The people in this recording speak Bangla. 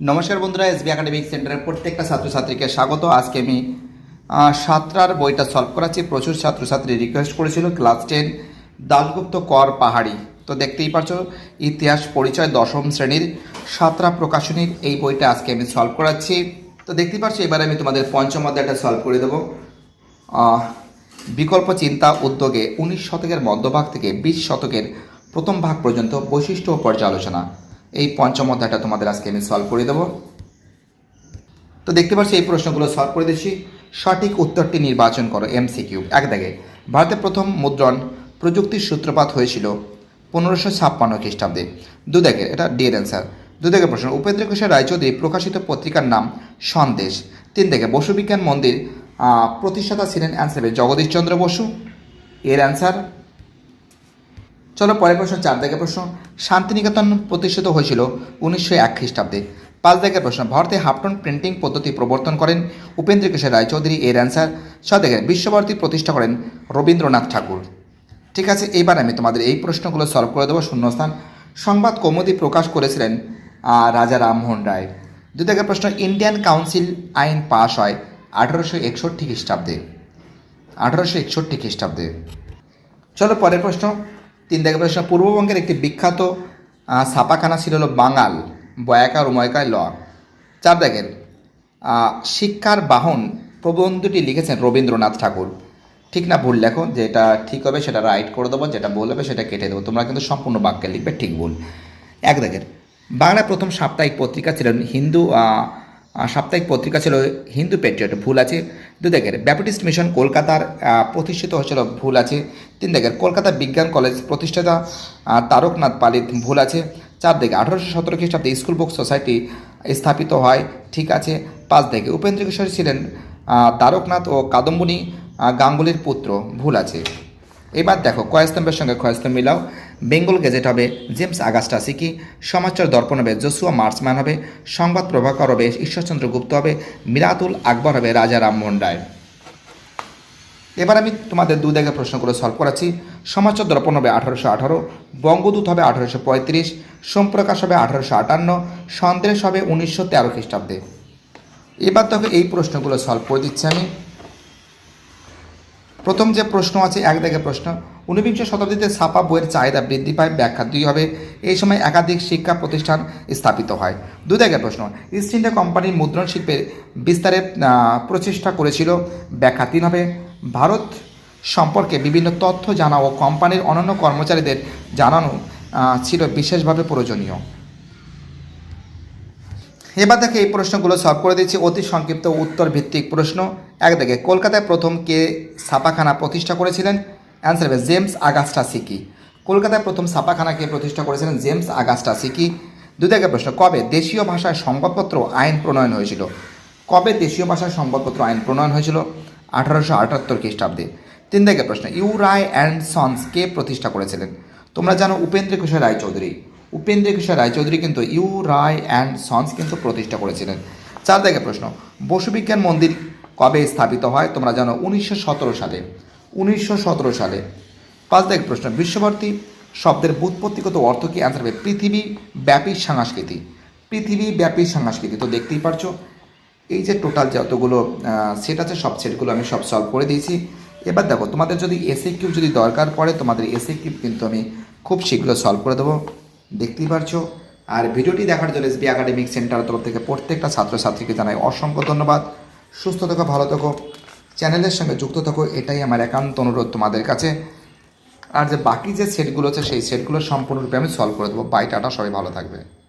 নমস্কার বন্ধুরা, এসবি একাডেমিক সেন্টারের প্রত্যেকটা ছাত্রছাত্রীকে স্বাগত। আজকে আমি সাতটার বইটা সলভ করাচ্ছি। প্রচুর ছাত্রছাত্রী রিকোয়েস্ট করেছিল ক্লাস টেন দাশগুপ্ত কর পাহাড়ি। তো দেখতেই পারছ ইতিহাস পরিচয় দশম শ্রেণির সাতরা প্রকাশনীর এই বইটা আজকে আমি সলভ করাচ্ছি। তো দেখতেই পাচ্ছ, এবারে আমি তোমাদের পঞ্চম অধ্যায়টা সলভ করে দেবো। বিকল্প চিন্তা উদ্যোগে উনিশ শতকের মধ্যভাগ থেকে বিশ শতকের প্রথম ভাগ পর্যন্ত বৈশিষ্ট্য পর্যালোচনা। এই পঞ্চম অধ্যায়টা তোমাদের আজকে আমি সলভ করে দেবো। তো দেখতে পাচ্ছি, এই প্রশ্নগুলো সলভ করে দিচ্ছি। সঠিক উত্তরটি নির্বাচন করো এমসিকিউ এক দেখে, ভারতের প্রথম মুদ্রণ প্রযুক্তির সূত্রপাত হয়েছিল পনেরোশো ছাপ্পান্ন খ্রিস্টাব্দে। দু দেখে, এটা ডিএর অ্যান্সার দু দেখে প্রশ্ন, উপেন্দ্র কিশোর রায়চৌধুরী প্রকাশিত পত্রিকার নাম সন্দেশ। তিন দেখে বসু বিজ্ঞান মন্দির প্রতিষ্ঠাতা ছিলেন অ্যান্সার জগদীশচন্দ্র বসু। এর অ্যান্সার চলো পরের প্রশ্ন, চার দাগের প্রশ্ন। শান্তিনিকেতন প্রতিষ্ঠিত হয়েছিল উনিশশো এক খ্রিস্টাব্দে। পাঁচ দাগের প্রশ্ন, ভারতে হাফটন প্রিন্টিং পদ্ধতি প্রবর্তন করেন উপেন্দ্র কিশোর রায়চৌধুরী, এর অ্যান্সার ছয় দাগের, বিশ্বভারতী প্রতিষ্ঠা করেন রবীন্দ্রনাথ ঠাকুর। ঠিক আছে, এইবার আমি তোমাদের এই প্রশ্নগুলো সলভ করে দেবো, শূন্যস্থান। সংবাদ কৌমুদি প্রকাশ করেছিলেন রাজা রামমোহন রায়। দুই দাগের প্রশ্ন, ইন্ডিয়ান কাউন্সিল আইন পাশ হয় আঠারোশো একষট্টি খ্রিস্টাব্দে। আঠারোশো একষট্টি খ্রিস্টাব্দে। চলো পরের প্রশ্ন তিন দেখে প্রশ্ন পূর্ববঙ্গের একটি বিখ্যাত ছাপাখানা ছিল হলো বাঙাল বয়াকার উময়কায় ল। চার দেখেন শিক্ষার বাহন প্রবন্ধটি লিখেছেন রবীন্দ্রনাথ ঠাকুর। ঠিক না ভুল লেখো, যেটা ঠিক হবে সেটা রাইট করে দেবো, যেটা ভুল হবে সেটা কেটে দেবো। তোমরা কিন্তু সম্পূর্ণ বাক্যে লিখবে ঠিক ভুল। এক দেখেন, বাংলা প্রথম সাপ্তাহিক পত্রিকা ছিলেন হিন্দু সাপ্তাহিক পত্রিকা ছিল হিন্দু পেট্রিয়ট, ভুল আছে। দু দেখের ব্যাপটিস্ট মিশন কলকাতার প্রতিষ্ঠিত হয়েছিল, ভুল আছে। তিন দেখের কলকাতা বিজ্ঞান কলেজ প্রতিষ্ঠাতা তারকনাথ পালিত, ভুল আছে। চার দেখে আঠারোশো সতেরো খ্রিস্টাব্দে স্কুল বুক সোসাইটি স্থাপিত হয়, ঠিক আছে। পাঁচ দেখে উপেন্দ্র কিশোর ছিলেন তারকনাথ ও কাদম্বনী গাঙ্গুলির পুত্র, ভুল আছে। এবার দেখো কয়স্তম্ভের সঙ্গে কয়স্তম্ভ মিলাও। বেঙ্গল গেজেট হবে James Augustus Hicky Samachar Darpan হবে জসুয়া মার্চম্যান হবে, সংবাদ প্রভাকর হবে ঈশ্বরচন্দ্র গুপ্ত হবে, মিরাতুল আকবর হবে রাজা রামমোহন রায় এবার আমি তোমাদের দু দেখে প্রশ্নগুলো সলভ করাচ্ছি। সমাচার দর্পণ হবে আঠারোশো আঠারো, বঙ্গদূত হবে আঠারোশো পঁয়ত্রিশ, সোমপ্রকাশ হবে আঠারোশো আটান্ন সন্দেশ হবে উনিশশো তেরো খ্রিস্টাব্দে। এবার দেখো এই প্রশ্নগুলো সলভ করে দিচ্ছি আমি। প্রথম যে প্রশ্ন আছে, এক দাগের প্রশ্ন। ঊনবিংশ শতাব্দীতে ছাপা বইয়ের চাহিদা বৃদ্ধি পায়, ব্যাখ্যা দুই হবে। এই সময় একাধিক শিক্ষা প্রতিষ্ঠান স্থাপিত হয়। দু দাগের প্রশ্ন, ইস্ট ইন্ডিয়া কোম্পানির মুদ্রণ শিল্পের বিস্তারে প্রচেষ্টা করেছিল। ব্যাখ্যা তিন হবে, ভারত সম্পর্কে বিভিন্ন তথ্য জানা ও কোম্পানির অন্যান্য কর্মচারীদের জানানো ছিল বিশেষভাবে প্রয়োজনীয়। এবার দেখে এই প্রশ্নগুলো সলভ করে দিচ্ছি। অতি সংক্ষিপ্ত উত্তর ভিত্তিক প্রশ্ন। এক দেখে, কলকাতায় প্রথম কে ছাপাখানা প্রতিষ্ঠা করেছিলেন? অ্যান্সার হবে জেমস আগাস্টা সিকি। কলকাতায় প্রথম ছাপাখানা কে প্রতিষ্ঠা করেছিলেন? জেমস আগাস্টা সিকি। দুই দেখে প্রশ্ন, কবে দেশীয় ভাষায় সংবাদপত্র আইন প্রণয়ন হয়েছিল? কবে দেশীয় ভাষায় সংবাদপত্র আইন প্রণয়ন হয়েছিল? আঠারোশো আটাত্তর খ্রিস্টাব্দে। তিন দেখে প্রশ্ন ইউ রায় অ্যান্ড সন্স কে প্রতিষ্ঠা করেছিলেন? তোমরা জানো উপেন্দ্র কিশোর রায়চৌধুরী। উপেন্দ্র কিশোর রায়চৌধুরী কিন্তু ইউ রায় অ্যান্ড সন্স কিন্তু প্রতিষ্ঠা করেছিলেন। চার দেখে প্রশ্ন, বসুবিজ্ঞান মন্দির কবে স্থাপিত হয় তোমরা জানো উনিশশো সতেরো সালে। উনিশশো সতেরো সালে। পাঁচ দেখে প্রশ্ন, বিশ্বভারতী শব্দের বুৎপত্তিগত অর্থ কি? অ্যান্সার হবে পৃথিবী ব্যাপী সংস্কৃতি। পৃথিবী ব্যাপী সংস্কৃতি, তো দেখতেই পারছ। এই যে টোটাল যতগুলো সেট আছে, সব সেটগুলো আমি সব সলভ করে দিয়েছি। এবার দেখো, তোমাদের যদি এসএ কিউব যদি দরকার পড়ে, তোমাদের এসএ কিউব কিন্তু আমি খুব শীঘ্র সলভ করে দেবো। দেখতেই পারছ। আর ভিডিওটি দেখার জন্য এসবি একাডেমিক সেন্টার তরফ থেকে প্রত্যেকটা ছাত্রছাত্রীকে জানাই অসংখ্য ধন্যবাদ। সুস্থ থেকো, ভালো থেকো। চ্যানেলের সঙ্গে যুক্ত থাকো, এটাই আমার একান্ত অনুরোধ তোমাদের কাছে। আর যে বাকি যে সেটগুলো আছে, সেই সেটগুলো সম্পূর্ণরূপে আমি সলভ করে দেবো। বাই টাটা, সবাই ভালো থাকবে।